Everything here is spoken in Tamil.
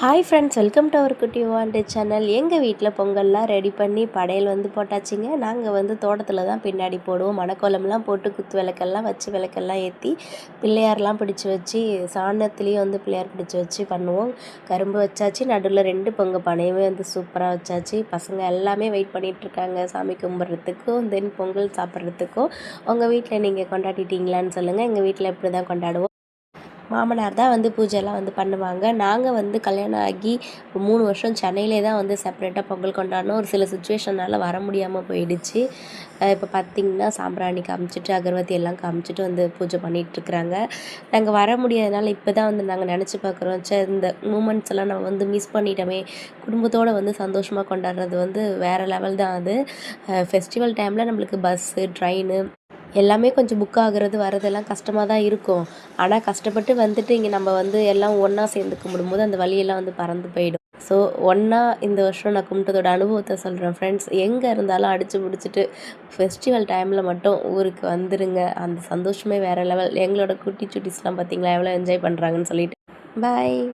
Hi friends welcome to our குட்டி வாண்டு சேனல் எங்கள் வீட்டில் பொங்கல்லாம் ரெடி பண்ணி படையல் வந்து போட்டாச்சுங்க. நாங்கள் வந்து தோட்டத்தில் தான் பின்னாடி போடுவோம். மணக்கோலம்லாம் போட்டு குத்து விளக்கெல்லாம் வச்சு விளக்கெல்லாம் ஏற்றி பிள்ளையார்லாம் பிடிச்சி வச்சு சாணத்துலேயும் வந்து பிள்ளையார் பிடிச்சி வச்சு பண்ணுவோம். கரும்பு வச்சாச்சு நடுவில் ரெண்டு பொங்க பனையுமே வந்து சூப்பராக வச்சாச்சு. பசங்க எல்லாமே வெயிட் பண்ணிகிட்ருக்காங்க சாமி கும்பிட்றதுக்கும் தென் பொங்கல் சாப்பிட்றதுக்கும். உங்கள் வீட்டில் நீங்கள் கொண்டாடிட்டீங்களான்னு சொல்லுங்கள் எங்கள் வீட்டில் இப்படி தான் கொண்டாடுவோம்? மாமனார் தான் வந்து பூஜைலாம் வந்து பண்ணுவாங்க. நாங்கள் வந்து கல்யாணம் ஆகி மூணு வருஷம் சென்னையிலே தான் வந்து செப்பரேட்டாக பொங்கல் கொண்டாடினோம். ஒரு சில சுச்சுவேஷனால் வர முடியாமல் போயிடுச்சு. இப்போ பார்த்திங்கன்னா சாம்பிராணி காமிச்சிட்டு அகர்வத்தி எல்லாம் காமிச்சிட்டு வந்து பூஜை பண்ணிகிட்ருக்குறாங்க நாங்கள் வர முடியாதனால இப்போ தான் வந்து நாங்கள் நினச்சி பார்க்குறோம் சே இந்த மூமெண்ட்ஸ் எல்லாம் நம்ம வந்து மிஸ் பண்ணிட்டோமே. குடும்பத்தோடு வந்து சந்தோஷமாக கொண்டாடுறது வந்து வேறு லெவல் தான் அது. ஃபெஸ்டிவல் டைமில் நம்மளுக்கு பஸ்ஸு ட்ரெயினு எல்லாமே கொஞ்சம் புக் ஆகுறது வரதெல்லாம் கஷ்டமாக தான் இருக்கும். ஆனால் கஷ்டப்பட்டு வந்துட்டு இங்கே நம்ம வந்து எல்லாம் ஒன்றா சேர்ந்து கும்பிடும்போது அந்த வழியெல்லாம் வந்து பறந்து போயிடும். ஸோ ஒன்றா இந்த வருஷம் நான் கும்பிட்டதோட அனுபவத்தை சொல்கிறேன் ஃப்ரெண்ட்ஸ் எங்கே இருந்தாலும் அடித்து பிடிச்சிட்டு ஃபெஸ்டிவல் டைமில் மட்டும் ஊருக்கு வந்துடுங்க அந்த சந்தோஷமே வேறு லெவல் எங்களோட குட்டி சுட்டிஸ்லாம் பார்த்தீங்களா எவ்வளோ என்ஜாய் பண்ணுறாங்கன்னு சொல்லிட்டு. பாய்